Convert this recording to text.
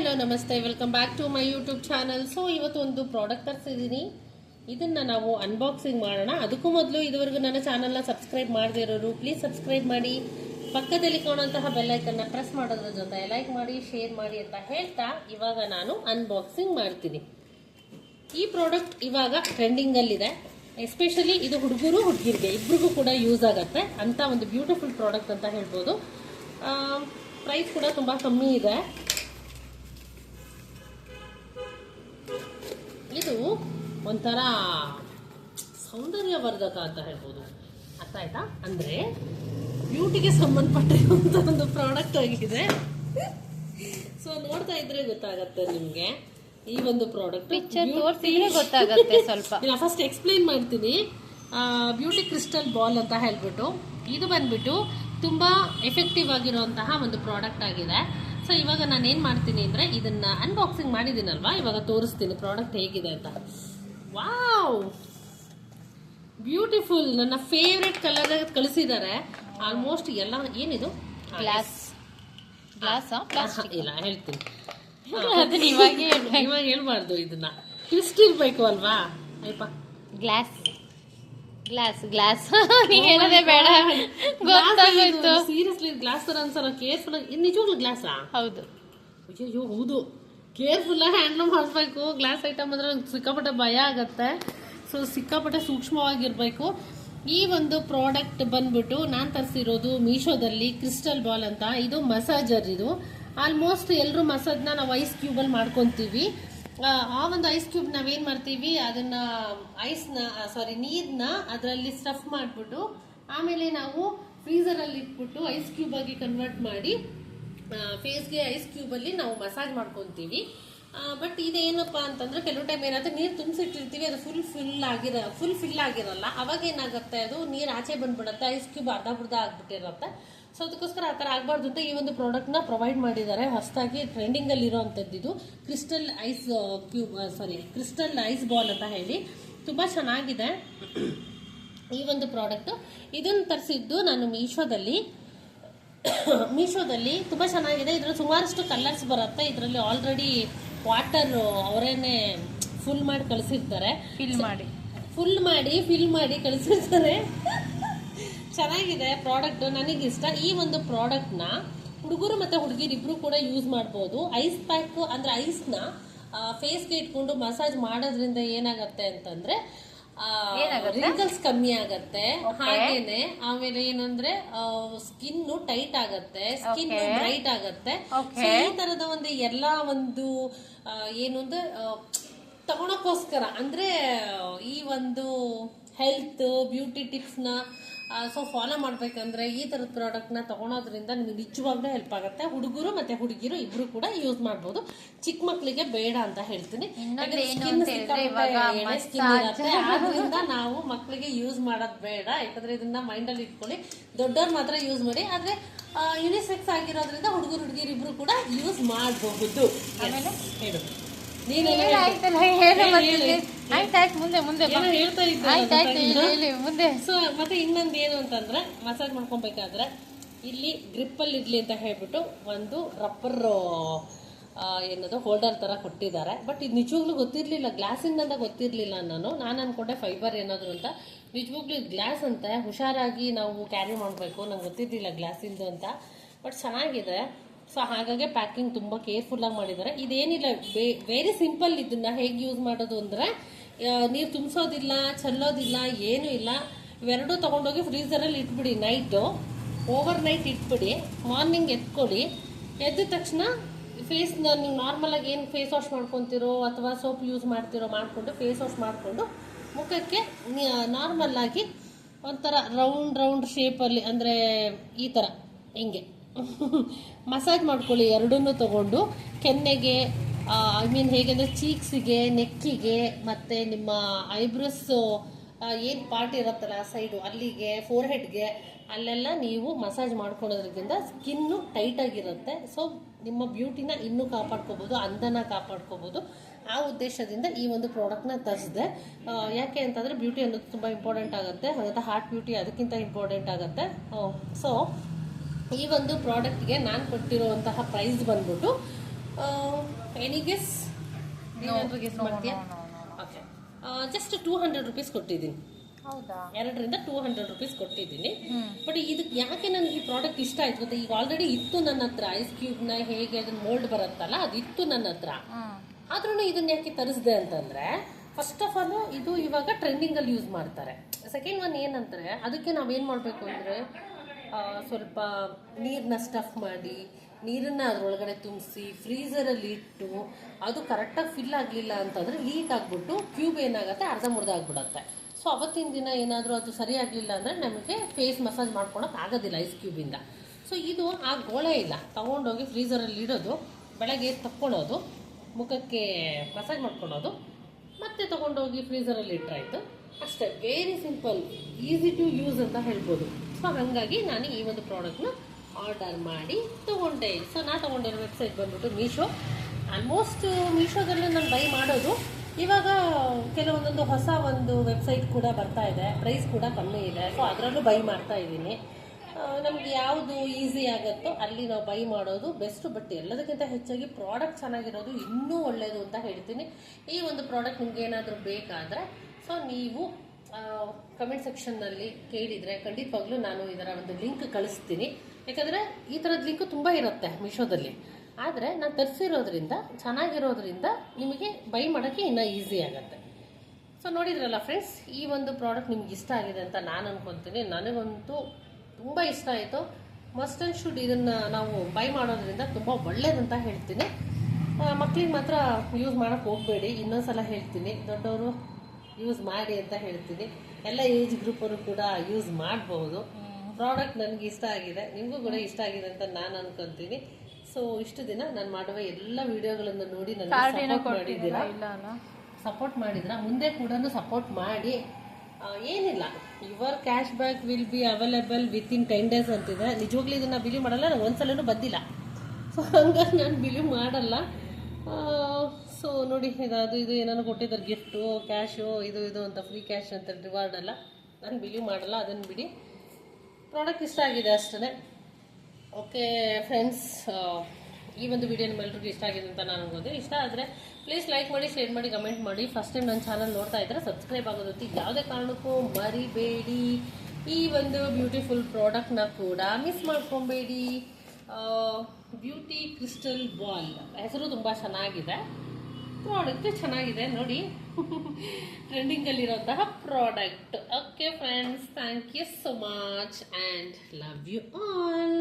Hello ನಮಸ್ತೆ welcome back to my YouTube channel so ಇವತ್ತು ಒಂದು ಪ್ರಾಡಕ್ಟ್ ತರಿಸಿದ್ದೀನಿ ಇದನ್ನ ನಾವು ಅನ್ಬಾಕ್ಸಿಂಗ್ ಮಾಡೋಣ. ಅದಕ್ಕೂ ಮೊದಲು ಇದುವರೆಗೂ ನನ್ನ ಚಾನಲ್ನ ಸಬ್ಸ್ಕ್ರೈಬ್ ಮಾಡದೇ ಇರೋರು ಪ್ಲೀಸ್ ಸಬ್ಸ್ಕ್ರೈಬ್ ಮಾಡಿ. ಪಕ್ಕದಲ್ಲಿ ಕಾಣುವಂತಹ ಬೆಲ್ಲೈಕನ್ನ ಪ್ರೆಸ್ ಮಾಡೋದ್ರ ಜೊತೆ ಲೈಕ್ ಮಾಡಿ ಶೇರ್ ಮಾಡಿ ಅಂತ ಹೇಳ್ತಾ ಇವಾಗ ನಾನು ಅನ್ಬಾಕ್ಸಿಂಗ್ ಮಾಡ್ತೀನಿ. ಈ ಪ್ರಾಡಕ್ಟ್ ಇವಾಗ ಟ್ರೆಂಡಿಂಗಲ್ಲಿದೆ ಎಸ್ಪೆಷಲಿ ಇದು ಹುಡುಗರು ಹುಡುಗಿರಿಗೆ, ಇಬ್ರಿಗೂ ಕೂಡ ಯೂಸ್ ಆಗುತ್ತೆ. ಅಂತ ಒಂದು ಬ್ಯೂಟಿಫುಲ್ ಪ್ರಾಡಕ್ಟ್ ಅಂತ ಹೇಳ್ಬೋದು. ಪ್ರೈಸ್ ಕೂಡ ತುಂಬ ಕಮ್ಮಿ ಇದೆ. ಇದು ಒಂಥರ ಸೌಂದರ್ಯವರ್ಧಕ ಅಂತ ಹೇಳ್ಬೋದು. ಅರ್ಥ ಆಯ್ತಾ? ಅಂದ್ರೆ ಬ್ಯೂಟಿಗೆ ಸಂಬಂಧಪಟ್ಟಿರುವಂತ ಒಂದು ಪ್ರಾಡಕ್ಟ್ ಆಗಿದೆ. ಸೊ ನೋಡ್ತಾ ಇದ್ರೆ ಗೊತ್ತಾಗತ್ತೆ ನಿಮಗೆ. ಈ ಒಂದು ಪ್ರಾಡಕ್ಟ್ ಪಿಕ್ಚರ್ ತೋರಿಸಿದ್ರೆ ಗೊತ್ತಾಗತ್ತೆ ಸ್ವಲ್ಪ. ಇಲ್ಲ ಫಸ್ಟ್ ಎಕ್ಸ್ಪ್ಲೈನ್ ಮಾಡ್ತೀನಿ. ಬ್ಯೂಟಿ ಕ್ರಿಸ್ಟಲ್ ಬಾಲ್ ಅಂತ ಹೇಳ್ಬಿಟ್ಟು ಇದು ಬಂದ್ಬಿಟ್ಟು ತುಂಬಾ ಎಫೆಕ್ಟಿವ್ ಆಗಿರುವಂತಹ ಒಂದು ಪ್ರಾಡಕ್ಟ್ ಆಗಿದೆ. ಸೊ ಇವಾಗ ನಾನು ಏನು ಮಾಡ್ತೀನಿ ಅಂದರೆ ಇದನ್ನು ಅನ್ಬಾಕ್ಸಿಂಗ್ ಮಾಡಿದ್ದೀನಲ್ವಾ? ಇವಾಗ ತೋರಿಸ್ತೀನಿ ಪ್ರಾಡಕ್ಟ್ ಹೇಗಿದೆ ಅಂತ. ವಾವ್ ಬ್ಯೂಟಿಫುಲ್ ನನ್ನ ಫೇವ್ರೆಟ್ ಕಲರ್ ಕಳಿಸಿದ್ದಾರೆ ಆಲ್ಮೋಸ್ಟ್ ಎಲ್ಲ ಏನಿದು? ಗ್ಲಾಸ್ ಗ್ಲಾಸ್ ಪ್ಲಾಸ್ಟಿಕ್ ಇಲ್ಲ ಹೇಳ್ತೀನಿ. ಅದನ್ನ ಇವಾಗ ಇವಾಗ ಹೇಳ್ಬಾರ್ದು ಇದನ್ನ. ಇರಬೇಕು ಅಲ್ವಾ? ಅಯ್ಯಪ್ಪ. ಗ್ಲಾಸ್ ಗ್ಲಾಸ್ ಗ್ಲಾಸ್ ನೀ ಹೇಳೋದೇ ಬೇಡ. ಗೊತ್ತಾಗಿತ್ತು ಸೀರಿಯಸ್ಲಿ ಗ್ಲಾಸ್ ತರ ಅನ್ಸಲ್ಲ. ಕೇರ್ಫುಲ್ ನಿಜವಾಗ್ಲೂ ಗ್ಲಾಸಾ ಹೌದು. ಅಯ್ಯೋ ಹೌದು. ಕೇರ್ಫುಲ್ ಆಗಿ ಹ್ಯಾಂಡಲ್ ಮಾಡಬೇಕು. ಗ್ಲಾಸ್ ಐಟಮ್ ಅಂದ್ರೆ ನಂಗೆ ಸಿಕ್ಕಾಪಟ್ಟೆ ಭಯ ಆಗತ್ತೆ. ಸೊ ಸಿಕ್ಕಾಪಟ್ಟೆ ಸೂಕ್ಷ್ಮವಾಗಿರ್ಬೇಕು. ಈ ಒಂದು ಪ್ರಾಡಕ್ಟ್ ಬಂದ್ಬಿಟ್ಟು ನಾನು ತರಿಸಿರೋದು ಮೀಶೋದಲ್ಲಿ ಕ್ರಿಸ್ಟಲ್ ಬಾಲ್ ಅಂತ. ಇದು ಮಸಾಜರ್ ಇದು. ಆಲ್ಮೋಸ್ಟ್ ಎಲ್ಲರೂ ಮಸಾಜ್ನ ನಾವು ಐಸ್ ಕ್ಯೂಬಲ್ಲಿ ಮಾಡ್ಕೊತೀವಿ. ಆ, ಒಂದು ಐಸ್ ಕ್ಯೂಬ್ ನಾವೇನು ಮಾಡ್ತೀವಿ? ಅದನ್ನ ಐಸ್ನ ಸಾರಿ ನೀರನ್ನ ಅದರಲ್ಲಿ ಸ್ಟಫ್ ಮಾಡಿಬಿಟ್ಟು ಆಮೇಲೆ ನಾವು ಫ್ರೀಸರ್ ಅಲ್ಲಿ ಇಟ್ಬಿಟ್ಟು ಐಸ್ ಕ್ಯೂಬ್ ಆಗಿ ಕನ್ವರ್ಟ್ ಮಾಡಿ ಫೇಸ್ಗೆ ಐಸ್ ಕ್ಯೂಬ್ ಅಲ್ಲಿ ನಾವು ಮಸಾಜ್ ಮಾಡ್ಕೊತೀವಿ. ಬಟ್ ಇದೇನಪ್ಪ ಅಂತಂದ್ರೆ ಕೆಲವು ಟೈಮ್ ಏನಾದ್ರೆ ನೀರು ತುಂಬಿಸಿಟ್ಟಿರ್ತೀವಿ ಅದು ಫುಲ್ ಫಿಲ್ ಆಗಿರ ಫುಲ್ ಫಿಲ್ ಆಗಿರಲ್ಲ. ಅವಾಗ ಏನಾಗುತ್ತೆ? ಅದು ನೀರು ಆಚೆ ಬಂದ್ಬಿಡತ್ತೆ ಐಸ್ ಕ್ಯೂಬ್ ಅರ್ಧ ಬುರ್ಧ ಆಗ್ಬಿಟ್ಟಿರುತ್ತೆ. ಸೊ ಅದಕ್ಕೋಸ್ಕರ ಆ ಥರ ಆಗಬಾರ್ದು ಅಂತ ಈ ಒಂದು ಪ್ರಾಡಕ್ಟ್ನ ಪ್ರೊವೈಡ್ ಮಾಡಿದ್ದಾರೆ. ಹೊಸದಾಗಿ ಟ್ರೆಂಡಿಂಗಲ್ಲಿ ಇರೋವಂಥದ್ದು ಇದು. Crystal ice cube sorry crystal ice ball ಅಂತ ಹೇಳಿ. ತುಂಬ ಚೆನ್ನಾಗಿದೆ. ಈ ಒಂದು ಪ್ರಾಡಕ್ಟು ಇದನ್ನು ತರಿಸಿದ್ದು ನಾನು ಮೀಶೋದಲ್ಲಿ. ಮೀಶೋದಲ್ಲಿ ತುಂಬ ಚೆನ್ನಾಗಿದೆ. ಇದರಲ್ಲಿ ಸುಮಾರಷ್ಟು ಕಲರ್ಸ್ ಬರುತ್ತೆ. ಇದರಲ್ಲಿ ಆಲ್ರೆಡಿ ವಾಟರ್ ಅವರೇನೆ ಫುಲ್ ಮಾಡಿ ಕಳಿಸಿರ್ತಾರೆ. ಫಿಲ್ ಮಾಡಿ. ಫುಲ್ ಮಾಡಿ ಫಿಲ್ ಮಾಡಿ ಕಳಿಸಿರ್ತಾರೆ. ಚೆನ್ನಾಗಿದೆ ಪ್ರಾಡಕ್ಟ್ ನನಗಿಷ್ಟ. ಈ ಒಂದು ಪ್ರಾಡಕ್ಟ್ನ ಹುಡುಗರು ಮತ್ತೆ ಹುಡುಗಿರು ಇಬ್ರು ಕೂಡ ಯೂಸ್ ಮಾಡ್ಬೋದು. ಐಸ್ ಪ್ಯಾಕ್ ಅಂದ್ರೆ ಐಸ್ನ ಫೇಸ್ಗೆ ಇಟ್ಕೊಂಡು ಮಸಾಜ್ ಮಾಡೋದ್ರಿಂದ ಏನಾಗತ್ತೆ ಅಂತಂದ್ರೆ ರಿಂಕಲ್ಸ್ ಕಮ್ಮಿ ಆಗತ್ತೆ. ಹಾಗೇನೆ ಆಮೇಲೆ ಏನಂದ್ರೆ ಸ್ಕಿನ್ ಟೈಟ್ ಆಗತ್ತೆ. ಸ್ಕಿನ್ ಬ್ರೈಟ್ ಆಗತ್ತೆ. ಈ ತರದ ಒಂದು ಎಲ್ಲಾ ಒಂದು ಏನು ಅಂದ್ರೆ ತಗೊಳಕೋಸ್ಕರ ತಗೊಳಕ್ಕೋಸ್ಕರ ಅಂದ್ರೆ ಈ ಒಂದು ಹೆಲ್ತ್ ಬ್ಯೂಟಿ ಟಿಪ್ಸ್ನ ಸೊ ಫಾಲೋ ಮಾಡ್ಬೇಕಂದ್ರೆ ಈ ತರದ ಪ್ರಾಡಕ್ಟ್ನ ನ ತಗೊಳೋದ್ರಿಂದ ನಿಮಗೆ ನಿಜವಾಗ್ಲೂ ಹೆಲ್ಪ್ ಆಗುತ್ತೆ. ಹುಡುಗರು ಮತ್ತೆ ಹುಡುಗಿರು ಇಬ್ರು ಕೂಡ ಯೂಸ್ ಮಾಡ್ಬೋದು. ಚಿಕ್ಕ ಮಕ್ಕಳಿಗೆ ಬೇಡ ಅಂತ ಹೇಳ್ತೀನಿ. ಆದ್ರಿಂದ ನಾವು ಮಕ್ಕಳಿಗೆ ಯೂಸ್ ಮಾಡೋದ್ ಬೇಡ. ಯಾಕಂದ್ರೆ ಇದನ್ನ ಮೈಂಡ್ ಅಲ್ಲಿ ಇಟ್ಕೊಳ್ಳಿ. ದೊಡ್ಡವ್ರು ಮಾತ್ರ ಯೂಸ್ ಮಾಡಿ. ಆದ್ರೆ ಯುನಿಸೆಕ್ಸ್ ಆಗಿರೋದ್ರಿಂದ ಹುಡುಗರು ಹುಡುಗಿರು ಇಬ್ರು ಕೂಡ ಯೂಸ್ ಮಾಡಬಹುದು. ಹೇಳು. ನೀನು ಆಯ್ತಾಯ್ತು ಮುಂದೆ ಮುಂದೆ ಬಾ. ಏನೋ ಹೇಳ್ತಾ ಇದ್ದೆ ಆಯ್ತಾಯ್ತು ಹೇಳಿ ಹೇಳಿ ಮುಂದೆ. ಸೊ ಮತ್ತೆ ಇನ್ನೊಂದು ಏನು ಅಂತಂದ್ರೆ ಮಸಾಜ್ ಮಾಡ್ಕೊಬೇಕಾದ್ರೆ ಇಲ್ಲಿ ಗ್ರಿಪ್ ಅಲ್ಲಿ ಇರ್ಲಿ ಅಂತ ಹೇಳ್ಬಿಟ್ಟು ಒಂದು ರಬ್ಬರ್ ಏನದು ಹೋಲ್ಡರ್ ತರ ಕೊಟ್ಟಿದ್ದಾರೆ. ಬಟ್ ಇದು ನಿಜವಾಗ್ಲೂ ಗೊತ್ತಿರ್ಲಿಲ್ಲ ಗ್ಲಾಸಿಂದ ಅಂತ ಗೊತ್ತಿರ್ಲಿಲ್ಲ ನಾನು. ನಾನು ಅನ್ಕೊಂಡೆ ಫೈಬರ್ ಏನಾದ್ರು ಅಂತ. ನಿಜವಾಗ್ಲೂ ಇದು ಗ್ಲಾಸ್ ಅಂತ ಹುಷಾರಾಗಿ ನಾವು ಕ್ಯಾರಿ ಮಾಡಬೇಕು. ನಂಗೆ ಗೊತ್ತಿರ್ಲಿಲ್ಲ ಗ್ಲಾಸಿಂದು ಅಂತ. ಬಟ್ ಚೆನ್ನಾಗಿದೆ. ಸೊ ಹಾಗಾಗಿ ಪ್ಯಾಕಿಂಗ್ ತುಂಬ ಕೇರ್ಫುಲ್ಲಾಗಿ ಮಾಡಿದ್ದಾರೆ. ಇದೇನಿಲ್ಲ ವೆರಿ ಸಿಂಪಲ್ ಇದನ್ನ ಹೇಗೆ ಯೂಸ್ ಮಾಡೋದು ಅಂದರೆ ನೀರು ತುಂಬಿಸೋದಿಲ್ಲ, ಚೆಲ್ಲೋದಿಲ್ಲ, ಏನೂ ಇಲ್ಲ. ಇವೆರಡೂ ತೊಗೊಂಡೋಗಿ ಫ್ರೀಸರಲ್ಲಿ ಇಟ್ಬಿಡಿ ನೈಟು ಓವರ್ ನೈಟ್ ಇಟ್ಬಿಡಿ ಮಾರ್ನಿಂಗ್ ಎತ್ಕೊಳ್ಳಿ ಎದ್ದ ತಕ್ಷಣ ಫೇಸ್ನ ನೀವು ನಾರ್ಮಲಾಗಿ ಏನು ಫೇಸ್ ವಾಶ್ ಮಾಡ್ಕೊತಿರೋ ಅಥವಾ ಸೋಪ್ ಯೂಸ್ ಮಾಡ್ತಿರೋ ಮಾಡಿಕೊಂಡು ಫೇಸ್ ವಾಶ್ ಮಾಡಿಕೊಂಡು ಮುಖಕ್ಕೆ ನಾರ್ಮಲ್ಲಾಗಿ ಒಂಥರ ರೌಂಡ್ ರೌಂಡ್ ಶೇಪಲ್ಲಿ ಅಂದರೆ ಈ ಥರ ಹಿಂಗೆ. ಮಸಾಜ್ ಮಾಡ್ಕೊಳ್ಳಿ, ಎರಡನ್ನೂ ತಗೊಂಡು, ಕೆನ್ನೆಗೆ ಐ ಮೀನ್ ಹೇಗೆಂದರೆ ಚೀಕ್ಸಿಗೆ ನೆಕ್ಕಿಗೆ, ಮತ್ತು ನಿಮ್ಮ ಐಬ್ರೋಸ್ ಏನು ಪಾರ್ಟ್ ಇರುತ್ತಲ್ಲ ಸೈಡು ಅಲ್ಲಿಗೆ ಫೋರ್ ಹೆಡ್ಗೆ ಅಲ್ಲೆಲ್ಲ ನೀವು ಮಸಾಜ್ ಮಾಡ್ಕೊಳೋದ್ರಿಂದ ಸ್ಕಿನ್ನು ಟೈಟಾಗಿರುತ್ತೆ ಸೊ ನಿಮ್ಮ ಬ್ಯೂಟಿನ ಇನ್ನೂ ಕಾಪಾಡ್ಕೋಬೋದು, ಅಂದನ ಕಾಪಾಡ್ಕೋಬೋದು. ಆ ಉದ್ದೇಶದಿಂದ ಈ ಒಂದು ಪ್ರಾಡಕ್ಟ್ನ ತರಿಸಿದೆ. ಯಾಕೆ ಅಂತಂದರೆ ಬ್ಯೂಟಿ ಅನ್ನೋದು ತುಂಬ ಇಂಪಾರ್ಟೆಂಟ್ ಆಗುತ್ತೆ. ಹಾಗಂತ ಹಾರ್ಟ್ ಬ್ಯೂಟಿ ಅದಕ್ಕಿಂತ ಇಂಪಾರ್ಟೆಂಟ್ ಆಗುತ್ತೆ. ಸೊ ಈ ಒಂದು ಪ್ರಾಡಕ್ಟ್ಗೆ ನಾನು ಕೊಟ್ಟಿರುವಂತಹ ಪ್ರೈಸ್ ಬಂದ್ಬಿಟ್ಟು ಎನಿ ಗೆಸ್ ಮಾಡ್ತೀಯಾ. Okay just two hundred rupees ಕೊಟ್ಟಿದ್ದೀನಿ. ಹೌದಾ? ಎರಡರಿಂದ ಟೂ ಹಂಡ್ರೆಡ್ ರುಪೀಸ್ ಕೊಟ್ಟಿದ್ದೀನಿ. ಬಟ್ ಇದಕ್ಕೆ ಯಾಕೆ ನನಗೆ ಈ ಪ್ರಾಡಕ್ಟ್ ಇಷ್ಟ ಆಯ್ತು ಗೊತ್ತಾ? ಈಗ ಆಲ್ರೆಡಿ ಇತ್ತು ನನ್ನ ಹತ್ರ. ಐಸ್ ಕ್ಯೂಬ್ನ ಹೇಗೆ ಅದನ್ನ ಮೋಲ್ಡ್ ಬರುತ್ತಲ್ಲ ಅದು ಇತ್ತು ನನ್ನ ಹತ್ರ. ಆದ್ರೂ ಇದನ್ನ ಯಾಕೆ ತರಿಸಿದೆ ಅಂತಂದ್ರೆ ಫಸ್ಟ್ ಆಫ್ ಆಲ್ ಇದು ಇವಾಗ ಟ್ರೆಂಡಿಂಗ್ ಅಲ್ಲಿ ಯೂಸ್ ಮಾಡ್ತಾರೆ. ಸೆಕೆಂಡ್ ಒನ್ ಏನಂತಾರೆ ಅದಕ್ಕೆ ನಾವೇನು ಮಾಡಬೇಕು ಅಂದ್ರೆ ಸ್ವಲ್ಪ ನೀರನ್ನ ಸ್ಟಫ್ ಮಾಡಿ ನೀರನ್ನ ಅದ್ರೊಳಗಡೆ ತುಂಬಿಸಿ ಫ್ರೀಸರಲ್ಲಿ ಇಟ್ಟು, ಅದು ಕರೆಕ್ಟಾಗಿ ಫಿಲ್ ಆಗಲಿಲ್ಲ ಅಂತಂದರೆ ಲೀಕ್ ಆಗಿಬಿಟ್ಟು ಕ್ಯೂಬ್ ಏನಾಗುತ್ತೆ ಅರ್ಧ ಮುರ್ಧ ಆಗಿಬಿಡತ್ತೆ. ಸೊ ಅವತ್ತಿನ ದಿನ ಏನಾದರೂ ಅದು ಸರಿ ಆಗಲಿಲ್ಲ ಅಂದರೆ ನಮಗೆ ಫೇಸ್ ಮಸಾಜ್ ಮಾಡ್ಕೊಳಕ್ಕೆ ಆಗೋದಿಲ್ಲ ಐಸ್ ಕ್ಯೂಬಿಂದ ಸೊ ಇದು ಆ ಗೋಳೆ ಇಲ್ಲ. ತೊಗೊಂಡೋಗಿ ಫ್ರೀಸರಲ್ಲಿ ಇಡೋದು, ಬೆಳಗ್ಗೆ ತಕ್ಕೊಳ್ಳೋದು ಮುಖಕ್ಕೆ ಮಸಾಜ್ ಮಾಡ್ಕೊಳ್ಳೋದು ಮತ್ತೆ ತೊಗೊಂಡೋಗಿ ಫ್ರೀಸರಲ್ಲಿ ಇಟ್ಟರಾಯಿತು ಅಷ್ಟೇ very simple easy to use ಅಂತ ಹೇಳ್ಬೋದು. ಸೊ ಹಾಗಾಗಿ ನಾನು ಈ ಒಂದು ಪ್ರಾಡಕ್ಟ್ನ ಆರ್ಡರ್ ಮಾಡಿ ತೊಗೊಂಡೆ. ಸೊ ನಾ ತಗೊಂಡಿರೋ ವೆಬ್ಸೈಟ್ ಬಂದ್ಬಿಟ್ಟು ಮೀಶೋ ಆಲ್ಮೋಸ್ಟ್ ಮೀಶೋದಲ್ಲೇ ನಾನು ಬೈ ಮಾಡೋದು. ಇವಾಗ ಕೆಲವೊಂದೊಂದು ಹೊಸ ಒಂದು ವೆಬ್ಸೈಟ್ ಕೂಡ ಬರ್ತಾ ಇದೆ. ಪ್ರೈಸ್ ಕೂಡ ಕಮ್ಮಿ ಇದೆ. ಸೊ ಅದರಲ್ಲೂ ಬೈ ಮಾಡ್ತಾ ಇದ್ದೀನಿ. ನಮ್ಗೆ ಯಾವುದು ಈಸಿ ಆಗುತ್ತೋ ಅಲ್ಲಿ ನಾವು ಬೈ ಮಾಡೋದು ಬೆಸ್ಟ್ ಬಟ್ ಎಲ್ಲದಕ್ಕಿಂತ ಹೆಚ್ಚಾಗಿ ಪ್ರಾಡಕ್ಟ್ ಚೆನ್ನಾಗಿರೋದು ಇನ್ನೂ ಒಳ್ಳೆಯದು ಅಂತ ಹೇಳ್ತೀನಿ. ಈ ಒಂದು ಪ್ರಾಡಕ್ಟ್ ನಿಮ್ಗೆ ಏನಾದರೂ ಬೇಕಾದರೆ ಸೊ ನೀವು ಕಮೆಂಟ್ ಸೆಕ್ಷನ್ನಲ್ಲಿ ಕೇಳಿದರೆ ಖಂಡಿತವಾಗ್ಲೂ ನಾನು ಇದರ ಒಂದು ಲಿಂಕ್ ಕಳಿಸ್ತೀನಿ. ಯಾಕಂದರೆ ಈ ಥರದ ಲಿಂಕು ತುಂಬ ಇರುತ್ತೆ ಮೀಶೋದಲ್ಲಿ. ಆದರೆ ನಾನು ತರಿಸಿರೋದ್ರಿಂದ, ಚೆನ್ನಾಗಿರೋದ್ರಿಂದ ನಿಮಗೆ ಬೈ ಮಾಡೋಕ್ಕೆ ಇನ್ನೂ ಈಸಿ ಆಗುತ್ತೆ. ಸೊ ನೋಡಿದ್ರಲ್ಲ ಫ್ರೆಂಡ್ಸ್ ಈ ಒಂದು ಪ್ರಾಡಕ್ಟ್ ನಿಮ್ಗೆ ಇಷ್ಟ ಆಗಿದೆ ಅಂತ ನಾನು ಅನ್ಕೊತೀನಿ. ನನಗಂತೂ ತುಂಬ ಇಷ್ಟ ಆಯಿತು. ಮಸ್ಟ್ ಆ್ಯಂಡ್ ಶುಡ್ ಇದನ್ನು ನಾವು ಬೈ ಮಾಡೋದ್ರಿಂದ ತುಂಬ ಒಳ್ಳೇದಂತ ಹೇಳ್ತೀನಿ. ಮಕ್ಳಿಗೆ ಮಾತ್ರ ಯೂಸ್ ಮಾಡೋಕ್ಕೆ ಹೋಗಬೇಡಿ. ಇನ್ನೊಂದ್ಸಲ ಹೇಳ್ತೀನಿ. ದೊಡ್ಡವರು ಯೂಸ್ ಮಾಡಿ ಅಂತ ಹೇಳ್ತೀನಿ. ಎಲ್ಲ ಏಜ್ ಗ್ರೂಪರು ಕೂಡ ಯೂಸ್ ಮಾಡಬಹುದು ಪ್ರಾಡಕ್ಟ್ ನನಗೆ ಇಷ್ಟ ಆಗಿದೆ ನಿಮಗೂ ಕೂಡ ಇಷ್ಟ ಆಗಿದೆ ಅಂತ ನಾನು ಅನ್ಕೊಂತೀನಿ. ಸೊ ಇಷ್ಟು ದಿನ ನಾನು ಮಾಡುವ ಎಲ್ಲ ವಿಡಿಯೋಗಳನ್ನು ನೋಡಿ ನನಗೆ ಸಪೋರ್ಟ್ ಮಾಡಿದ್ದೀರಾ? ಮಾಡಿದ್ರ ಮುಂದೆ ಕೂಡ ಸಪೋರ್ಟ್ ಮಾಡಿ. ಏನಿಲ್ಲ. Your cash back will be available within ten days ಅಂತಿದೆ. ನಿಜವಾಗ್ಲೂ ಇದನ್ನ ಬಿಲೀವ್ ಮಾಡಲ್ಲ ನಾನು ಒಂದ್ಸಲನೂ ಬಂದಿಲ್ಲ. ಸೊ ಹಂಗಾಗಿ ನಾನು ಬಿಲೀವ್ ಮಾಡಲ್ಲ. ಸೊ ನೋಡಿ ಇದು ಅದು ಇದು ಏನಾದ್ರು ಕೊಟ್ಟಿದ್ದಾರೆ ಗಿಫ್ಟು ಕ್ಯಾಶು ಇದು ಇದು ಅಂತ ಫ್ರೀ ಕ್ಯಾಶ್ ಅಂತ ರಿವಾರ್ಡ್ ಅಲ್ಲ. ನಾನು ಬಿಲೀವ್ ಮಾಡಲ್ಲ ಅದನ್ನು ಬಿಡಿ. ಪ್ರಾಡಕ್ಟ್ ಇಷ್ಟ ಆಗಿದೆ ಅಷ್ಟೇ ಓಕೆ ಫ್ರೆಂಡ್ಸ್ ಈ ಒಂದು ವಿಡಿಯೋ ನಿಮ್ಮೆಲ್ರಿಗೂ ಇಷ್ಟ ಆಗಿದೆ ಅಂತ ನಾನು ಅನ್ಕೋದೆ ಇಷ್ಟ ಆದರೆ ಪ್ಲೀಸ್ ಲೈಕ್ ಮಾಡಿ ಶೇರ್ ಮಾಡಿ ಕಮೆಂಟ್ ಮಾಡಿ. ಫಸ್ಟ್ ಟೈಮ್ ನನ್ನ ಚಾನಲ್ ನೋಡ್ತಾ ಇದ್ದರೆ ಸಬ್ಸ್ಕ್ರೈಬ್ ಆಗೋದಕ್ಕೆ ಯಾವುದೇ ಕಾರಣಕ್ಕೂ ಮರಿಬೇಡಿ. ಈ ಒಂದು ಬ್ಯೂಟಿಫುಲ್ ಪ್ರಾಡಕ್ಟ್ನ ಕೂಡ ಮಿಸ್ ಮಾಡ್ಕೊಬೇಡಿ. ಬ್ಯೂಟಿ ಕ್ರಿಸ್ಟಲ್ ಬಾಲ್ ಹೆಸರು ತುಂಬ ಚೆನ್ನಾಗಿದೆ. ಪ್ರಾಡಕ್ಟ್ ಚೆನ್ನಾಗಿದೆ ನೋಡಿ. ಟ್ರೆಂಡಿಂಗಲ್ಲಿರೋಂತಹ product. Okay friends thank you so much and love you all